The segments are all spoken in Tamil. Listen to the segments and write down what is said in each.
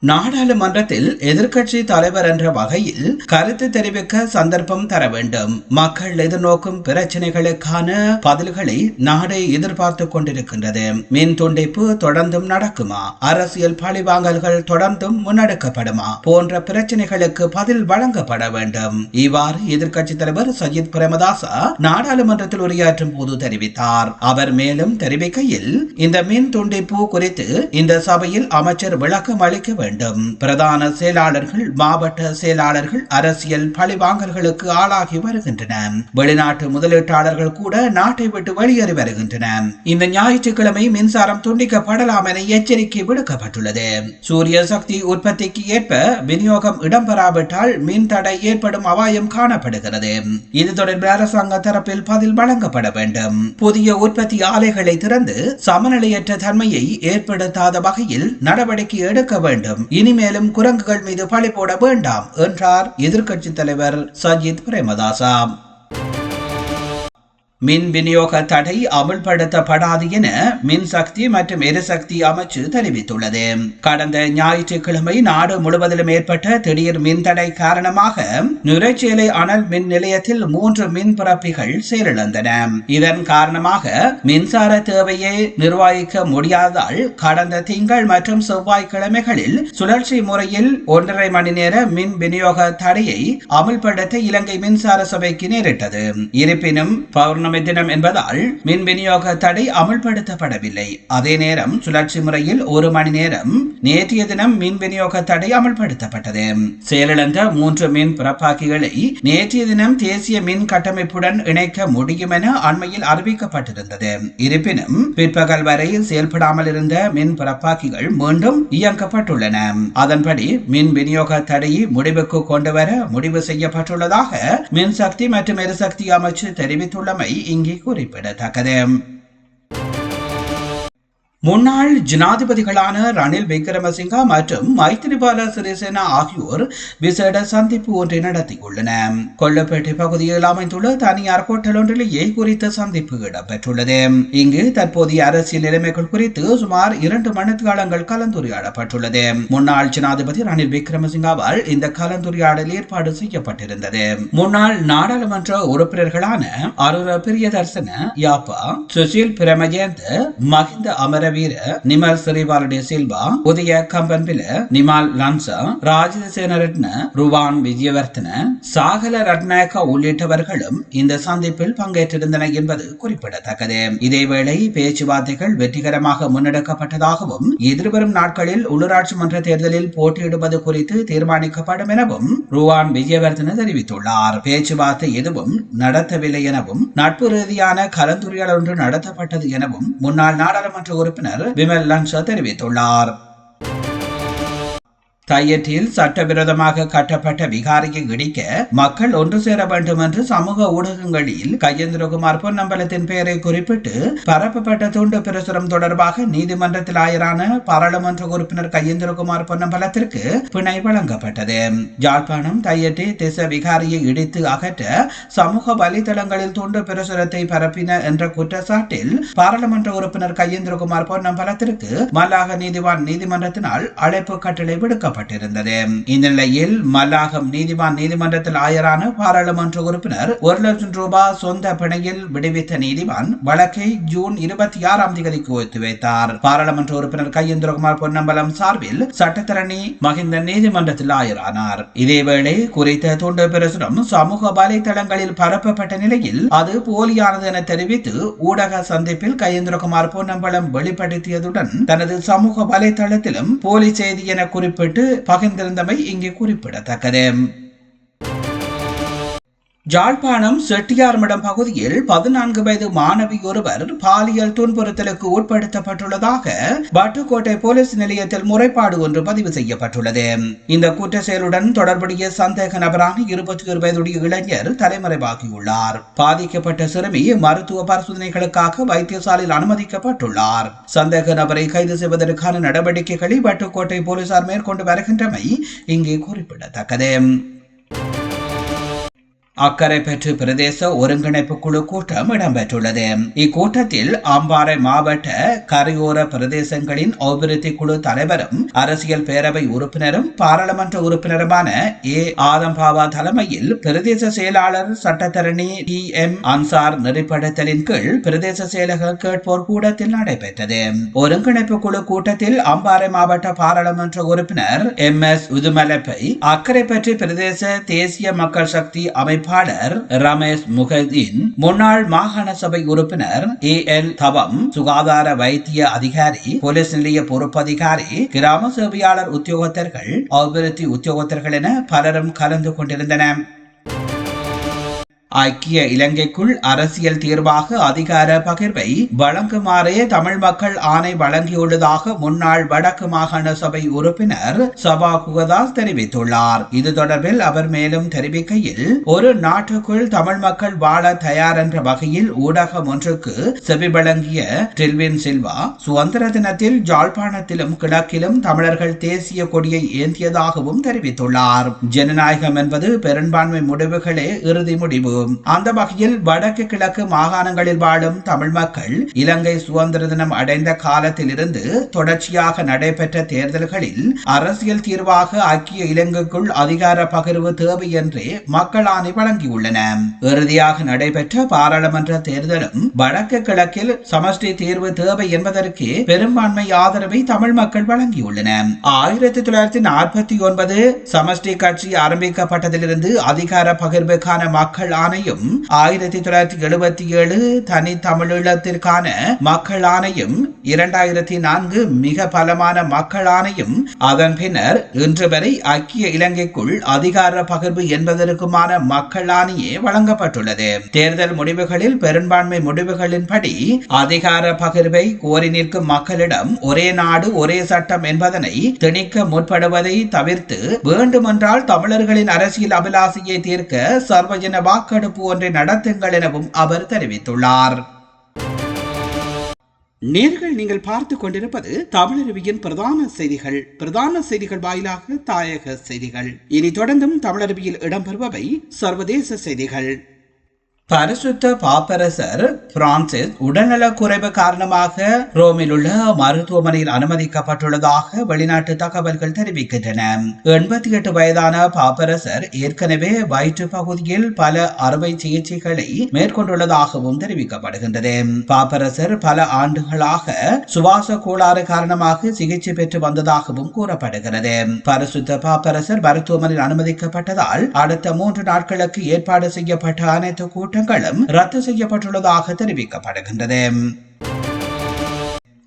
நாடாளுமன்றத்தில் எதிர்க்கட்சி தலைவர் என்ற வகையில் கருத்து தெரிவிக்க சந்தர்ப்பம் தர வேண்டும். மக்கள் எதிர்நோக்கும் பிரச்சனைகளுக்கான பதில்களை நாடே எதிர்பார்த்து கொண்டிருக்கின்றது. மின் துண்டிப்பு தொடர்ந்தும் நடக்குமா? அரசியல் பழிவாங்கல்கள் தொடர்ந்தும் முன்னெடுக்கப்படுமா? போன்ற பிரச்சனைகளுக்கு பதில் வழங்கப்பட வேண்டும். இவ்வாறு எதிர்க்கட்சி தலைவர் சஜித் பிரேமதாசா நாடாளுமன்றத்தில் உரையாற்றும் போது தெரிவித்தார். அவர் மேலும் தெரிவிக்கையில் இந்த மின் துண்டிப்பு குறித்து இந்த சபையில் அமைச்சர் விளக்கம் அளிக்க வேண்டும். வேண்டும். பிரதான செயலாளர்கள் மாவட்ட செயலாளர்கள் அரசியல் பழிவாங்கல்களுக்கு ஆளாகி வருகின்றன வெளிநாட்டு முதலீட்டாளர்கள் கூட நாட்டை விட்டு வெளியேறி வருகின்றன இந்த ஞாயிற்றுக்கிழமை மின்சாரம் துண்டிக்கப்படலாம் என எச்சரிக்கை விடுக்கப்பட்டுள்ளது. சூரிய சக்தி உற்பத்திக்கு ஏற்ப விநியோகம் இடம்பெறாவிட்டால் மின் தடை ஏற்படும் அபாயம் காணப்படுகிறது. இது தொடர்பில் அரசாங்க தரப்பில் பதில் வழங்கப்பட வேண்டும். புதிய உற்பத்தி ஆலைகளை திறந்து சமநிலையற்ற தன்மையை ஏற்படுத்தாத வகையில் நடவடிக்கை எடுக்க வேண்டும் இனிமேலும் குரங்குகள் மீது பழி போட வேண்டாம் என்றார் எதிர்க்கட்சி தலைவர் சஜித் பிரேமதாசா. மின் விநியோக தடை அமுல்படுத்தப்படாது என மின்சக்தி மற்றும் எரிசக்தி அமைச்சு தெரிவித்துள்ளது. கடந்த ஞாயிற்றுக்கிழமை நாடு முழுவதிலும் ஏற்பட்ட திடீர் மின் தடை காரணமாக நுரைச்சேலை அனல் மின் நிலையத்தில் மூன்று மின் பிறப்பிகள் செயலிழந்தன இதன் காரணமாக மின்சார தேவையை நிர்வகிக்க முடியாததால் கடந்த திங்கள் மற்றும் செவ்வாய்க்கிழமைகளில் சுழற்சி முறையில் ஒன்றரை மணி நேர மின் விநியோக தடையை அமுல்படுத்த இலங்கை மின்சார சபைக்கு நேரிட்டது. இருப்பினும் பௌர்ண பௌர்ணமி தினம் என்பதால் மின் விநியோக தடை அமல்படுத்தப்படவில்லை. அதே நேரம் சுழற்சி முறையில் ஒரு மணி நேரம் நேற்றைய தினம் மின் விநியோக தடை அமல்படுத்தப்பட்டது. செயலிழந்த மூன்று மின் பிறப்பாக்கிகளை நேற்றைய தினம் தேசிய மின் கட்டமைப்புடன் இணைக்க முடியும் என அண்மையில் அறிவிக்கப்பட்டிருந்தது. இருப்பினும் பிற்பகல் வரை செயல்படாமல் இருந்த மின் பிறப்பாக்கிகள் மீண்டும் இயக்கப்பட்டுள்ளன அதன்படி மின் விநியோக தடையை முடிவுக்கு கொண்டு வர முடிவு செய்யப்பட்டுள்ளதாக மின்சக்தி மற்றும் எரிசக்தி அமைச்சு தெரிவித்துள்ளமை இங்கே குறிப்பிடத்தக்கது. முன்னாள் ஜனாதிபதிகளான ரணில் விக்ரமசிங்கா மற்றும் மைத்திரிபால சிறிசேனா ஆகியோர் விசேட சந்திப்பு ஒன்றை நடத்தியுள்ளன கொல்லப்பேட்டை பகுதியில் அமைந்துள்ள தனியார் ஹோட்டல் ஒன்றிலேயே குறித்த சந்திப்பு இடம்பெற்றுள்ளது. இங்கு தற்போதைய அரசியல் நிலைமைகள் குறித்து சுமார் இரண்டு மணித்தியாலங்கள் கலந்துரையாடப்பட்டுள்ளது. முன்னாள் ஜனாதிபதி ரணில் விக்ரமசிங்காவால் இந்த கலந்துரையாடல் ஏற்பாடு செய்யப்பட்டிருந்தது. முன்னாள் நாடாளுமன்ற உறுப்பினர்களான அருர பிரியதர்சன யாப்பா சுசில் பிரமஜேந்த் மஹிந்த அமர வீர நிமல் சிறிபாலடி சில்வா புதிய கம்பன்பில நிமால் லன்சா ராஜித சேனரட்ன ருவான் விஜயவர்த்தன சாகல ரட்நாயக்கா உள்ளிட்டவர்களும் இந்த சந்திப்பில் பங்கேற்றிருந்தன என்பது குறிப்பிடத்தக்கது. இதேவேளை பேச்சுவார்த்தைகள் வெற்றிகரமாக முன்னெடுக்கப்பட்டதாகவும் எதிர்வரும் நாட்களில் உள்ளூராட்சி மன்ற தேர்தலில் போட்டியிடுவது குறித்து தீர்மானிக்கப்படும் எனவும் ருவான் விஜயவர்தன தெரிவித்துள்ளார். பேச்சுவார்த்தை எதுவும் நடத்தவில்லை எனவும் நட்பு ரீதியான கலந்துரையாடல் ஒன்று நடத்தப்பட்டது எனவும் முன்னாள் நாடாளுமன்ற உறுப்பினர் உறுப்பினர் விமல் லன்சா தெரிவித்துள்ளார். தையற்றில் சட்டவிரோதமாக கட்டப்பட்ட விகாரியை இடிக்க மக்கள் ஒன்று சேர வேண்டும் என்று சமூக ஊடகங்களில் கஜேந்திரகுமார் பொன்னம்பலத்தின் பெயரை குறிப்பிட்டு பரப்பப்பட்ட துண்டு பிரசுரம் தொடர்பாக நீதிமன்றத்தில் ஆயரான பாராளுமன்ற உறுப்பினர் கஜேந்திரகுமார் பொன்னம்பலத்திற்கு பிணை வழங்கப்பட்டது. யாழ்ப்பாணம் தையட்டி திச விகாரியை இடித்து அகற்ற சமூக வலைதளங்களில் துண்டு பிரசுரத்தை பரப்பின என்ற குற்றச்சாட்டில் பாராளுமன்ற உறுப்பினர் கஜேந்திரகுமார் பொன்னம்பலத்திற்கு மல்லாக நீதிவான் நீதிமன்றத்தினால் அழைப்பு கட்டளை விடுக்கப்பட்டது. வழங்கப்பட்டிருந்தது இந்த நிலையில் மல்லாகம் நீதிவான் நீதிமன்றத்தில் ஆயரான பாராளுமன்ற உறுப்பினர் ஒரு லட்சம் ரூபாய் சொந்த பிணையில் விடுவித்த நீதிவான் வழக்கை ஜூன் இருபத்தி ஆறாம் தேதிக்கு ஒத்தி வைத்தார். பாராளுமன்ற உறுப்பினர் கையேந்திரகுமார் பொன்னம்பலம் சார்பில் சட்டத்தரணி மகிந்த நீதிமன்றத்தில் ஆயரானார் இதேவேளை குறித்த துண்டு பிரசுரம் சமூக வலைதளங்களில் பரப்பப்பட்ட நிலையில் அது போலியானது என தெரிவித்து ஊடக சந்திப்பில் கையேந்திரகுமார் பொன்னம்பலம் வெளிப்படுத்தியதுடன் தனது சமூக வலைதளத்திலும் போலி செய்தி என குறிப்பிட்டு பகிர்ந்திருந்தமை இங்கே குறிப்பிடத்தக்கது. ஜாழ்ப்பாணம் செட்டியார்மடம் பகுதியில் பதினான்கு வயது மாணவி ஒருவர் பாலியல் துன்புறுத்தலுக்கு உட்படுத்தப்பட்டுள்ளதாக பட்டுக்கோட்டை போலீஸ் நிலையத்தில் முறைப்பாடு ஒன்று பதிவு செய்யப்பட்டுள்ளது. இந்த குற்ற செயலுடன் தொடர்புடைய சந்தேக நபரான இருபத்தி ஒரு வயதுடைய இளைஞர் தலைமறைவாகியுள்ளார். பாதிக்கப்பட்ட சிறுமி மருத்துவ பரிசோதனைகளுக்காக வைத்தியசாலையில் அனுமதிக்கப்பட்டுள்ளார். சந்தேக நபரை கைது செய்வதற்கான நடவடிக்கைகளை பட்டுக்கோட்டை போலீசார் மேற்கொண்டு வருகின்றமை இங்கே குறிப்பிடத்தக்கது. அக்கரைப்பற்று பிரதேச ஒருங்கிணைப்பு குழு கூட்டம் இடம்பெற்றுள்ளது. இக்கூட்டத்தில் அம்பாறை மாவட்ட கரையோர பிரதேசங்களின் அபிவிருத்தி குழு தலைவரும் அரசியல் பேரவை உறுப்பினரும் பாராளுமன்ற உறுப்பினருமான ஏ. ஆதம்பாவா தலைமையில் பிரதேச செயலாளர் சட்டத்தரணி டி. எம். அன்சார் நெறிப்படுத்தலின் கீழ் பிரதேச செயலக கேட்போர் கூடத்தில் நடைபெற்றது. ஒருங்கிணைப்பு குழு கூட்டத்தில் அம்பாறை மாவட்ட பாராளுமன்ற உறுப்பினர் எம். எஸ். உதுமலப்பை அக்கரைப்பற்று பிரதேச தேசிய மக்கள் சக்தி அமைப்பு அமைப்பாளர் ரமேஷ் முகதீன் முன்னாள் மாகாண சபை உறுப்பினர் ஏ எல் தவம் சுகாதார வைத்திய அதிகாரி போலீஸ் நிலைய பொறுப்பதிகாரி கிராம சேவையாளர் உத்தியோகத்தர்கள் அபிவிருத்தி உத்தியோகத்தர்கள் என பலரும் கலந்து கொண்டிருந்தனர். ஐக்கிய இலங்கைக்குள் அரசியல் தீர்வாக அதிகார பகிர்வை வழங்குமாறே தமிழ் மக்கள் ஆணை வழங்கியுள்ளதாக முன்னாள் வடக்கு மாகாண சபை உறுப்பினர் சபா குகதாஸ் தெரிவித்துள்ளார். இது தொடர்பில் அவர் மேலும் தெரிவிக்கையில் ஒரு நாட்டுக்குள் தமிழ் மக்கள் வாழ தயார் என்ற வகையில் ஊடகம் ஒன்றுக்கு செவி வழங்கிய டில்வின் சில்வா சுதந்திர தினத்தில் ஜாழ்ப்பாணத்திலும் கிழக்கிலும் தமிழர்கள் தேசிய கொடியை ஏந்தியதாகவும் தெரிவித்துள்ளார். ஜனநாயகம் என்பது பெரும்பான்மை முடிவுகளே இறுதி முடிவு. அந்த வகையில் வடக்கு கிழக்கு மாகாணங்களில் வாழும் தமிழ் மக்கள் இலங்கை சுதந்திர தினம் அடைந்த காலத்திலிருந்து தொடர்ச்சியாக நடைபெற்ற தேர்தல்களில் அரசியல் தீர்வாக ஐக்கிய இலங்கைக்குள் அதிகார பகிர்வு தேவை என்றே மக்கள் ஆணை வழங்கியுள்ளன. இறுதியாக நடைபெற்ற பாராளுமன்ற தேர்தலும் வடக்கு கிழக்கில் சமஷ்டி தீர்வு தேவை என்பதற்கு பெரும்பான்மை ஆதரவை தமிழ் மக்கள் வழங்கியுள்ளன. ஆயிரத்தி தொள்ளாயிரத்தி நாற்பத்தி ஒன்பது சமஷ்டி கட்சி ஆரம்பிக்கப்பட்டதிலிருந்து அதிகார பகிர்வுக்கான மக்கள் ஆணை ஆணையம் ஆயிரத்தி தொள்ளாயிரத்தி எழுபத்தி ஏழு தனி தமிழீழத்திற்கான மக்கள் ஆணையம் இரண்டாயிரத்தி நான்கு மிக பலமான மக்கள் ஆணையம் அதன் பின்னர் இன்று வரை ஐக்கிய இலங்கைக்குள் அதிகார பகிர்வு என்பதற்குமான மக்கள் ஆணையே வழங்கப்பட்டுள்ளது. தேர்தல் முடிவுகளில் பெரும்பான்மை முடிவுகளின்படி அதிகார பகிர்வை கோரி நிற்கும் மக்களிடம் ஒரே நாடு ஒரே சட்டம் என்பதனை திணிக்க முற்படுவதை தவிர்த்து வேண்டுமென்றால் தமிழர்களின் அரசியல் அபிலாசியை தீர்க்க சர்வஜன வாக்கெடுப்பு ஒன்றை நடத்துங்கள் எனவும் அவர் தெரிவித்துள்ளார். நேர்கள் நீங்கள் பார்த்து கொண்டிருப்பது தமிழருவியின் பிரதான செய்திகள். பிரதான செய்திகள் வாயிலாக தாயக செய்திகள். இனி தொடர்ந்தும் தமிழருவியில் இடம்பெறுபவை சர்வதேச செய்திகள். பரிசுத்த பாப்பரசர் பிரான்சிஸ் உடல்நலக் குறைவு காரணமாக ரோமில் உள்ள மருத்துவமனையில் அனுமதிக்கப்பட்டுள்ளதாக வெளிநாட்டு தகவல்கள் தெரிவிக்கின்றன. எண்பத்தி எட்டு வயதான பாப்பரசர் ஏற்கனவே வயிற்று பகுதியில் பல அறுவை சிகிச்சைகளை மேற்கொண்டுள்ளதாகவும் தெரிவிக்கப்படுகின்றது. பாப்பரசர் பல ஆண்டுகளாக சுவாச கோளாறு காரணமாக சிகிச்சை பெற்று வந்ததாகவும் கூறப்படுகிறது. பரிசுத்த பாப்பரசர் மருத்துவமனையில் அனுமதிக்கப்பட்டதால் அடுத்த மூன்று நாட்களுக்கு ஏற்பாடு செய்யப்பட்ட அனைத்து கூட்டம் கூட்டங்களும் ரத்து செய்யப்பட்டுள்ளதாக தெரிவிக்கப்படுகின்றது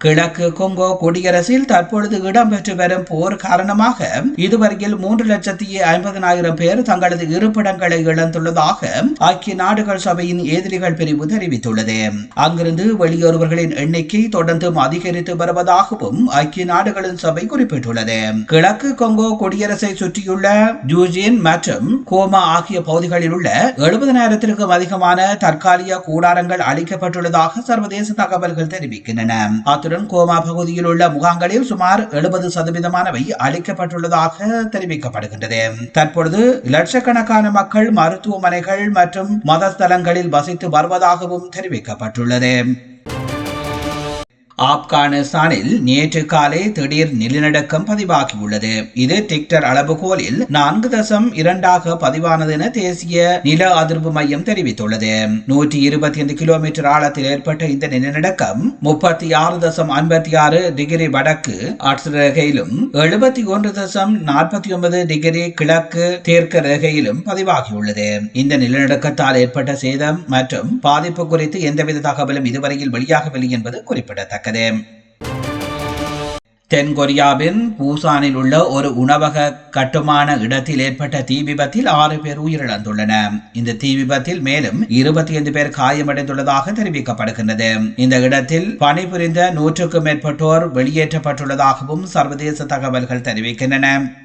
கிழக்கு கொங்கோ குடியரசில் தற்பொழுது இடம்பெற்று வரும் போர் காரணமாக இதுவரையில் மூன்று லட்சத்தி ஐம்பதனாயிரம் பேர் தங்களது இருப்பிடங்களை இழந்துள்ளதாக ஐக்கிய நாடுகள் சபையின் எதிரிகள் பிரிவு தெரிவித்துள்ளது. அங்கிருந்து வெளியேறுவர்களின் எண்ணிக்கை தொடர்ந்தும் அதிகரித்து வருவதாகவும் ஐக்கிய நாடுகளின் சபை குறிப்பிட்டுள்ளது. கிழக்கு கொங்கோ குடியரசை சுற்றியுள்ள ஜூஜின் மற்றும் கோமா ஆகிய பகுதிகளில் உள்ள எழுபதனாயிரத்திற்கும் அதிகமான தற்காலிக கூடாரங்கள் அளிக்கப்பட்டுள்ளதாக சர்வதேச தகவல்கள் தெரிவிக்கின்றன. அத்துடன் கோமா பகுதியில் உள்ள முகாம்களில் சுமார் எழுபது சதவீதமானவை அளிக்கப்பட்டுள்ளதாக தெரிவிக்கப்படுகின்றது. தற்பொழுது லட்சக்கணக்கான மக்கள் மருத்துவமனைகள் மற்றும் மதஸ்தலங்களில் வசித்து வருவதாகவும் தெரிவிக்கப்பட்டுள்ளது. ஆப்கானிஸ்தானில் நேற்று காலை திடீர் நிலநடுக்கம் பதிவாகியுள்ளது. இது டிக்டர் அளவுகோலில் நான்கு தசம் இரண்டாக பதிவானது என தேசிய நில அதிர்வு மையம் தெரிவித்துள்ளது. நூற்றி இருபத்தி ஐந்து கிலோமீட்டர் ஆழத்தில் ஏற்பட்ட இந்த நிலநடுக்கம் முப்பத்தி ஆறு தசம் ஐம்பத்தி ஆறு டிகிரி வடக்கு ரேகையிலும் எழுபத்தி ஒன்று தசம் நாற்பத்தி ஒன்பது டிகிரி கிழக்கு தேர்க்க ரேகையிலும் பதிவாகியுள்ளது. இந்த நிலநடுக்கத்தால் ஏற்பட்ட சேதம் மற்றும் பாதிப்பு குறித்து எந்தவித தகவலும் இதுவரையில் வெளியாகவில்லை என்பது குறிப்பிடத்தக்கது. தென்கொரியாவின் பூசானில் உள்ள ஒரு உணவக கட்டுமான இடத்தில் ஏற்பட்ட தீ விபத்தில் ஆறு பேர் உயிரிழந்துள்ளனர் இந்த தீ விபத்தில் மேலும் இருபத்தி ஐந்து பேர் காயமடைந்துள்ளதாக தெரிவிக்கப்படுகின்றது. இந்த இடத்தில் பணிபுரிந்த நூற்றுக்கும் மேற்பட்டோர் வெளியேற்றப்பட்டுள்ளதாகவும் சர்வதேச தகவல்கள் தெரிவிக்கின்றன.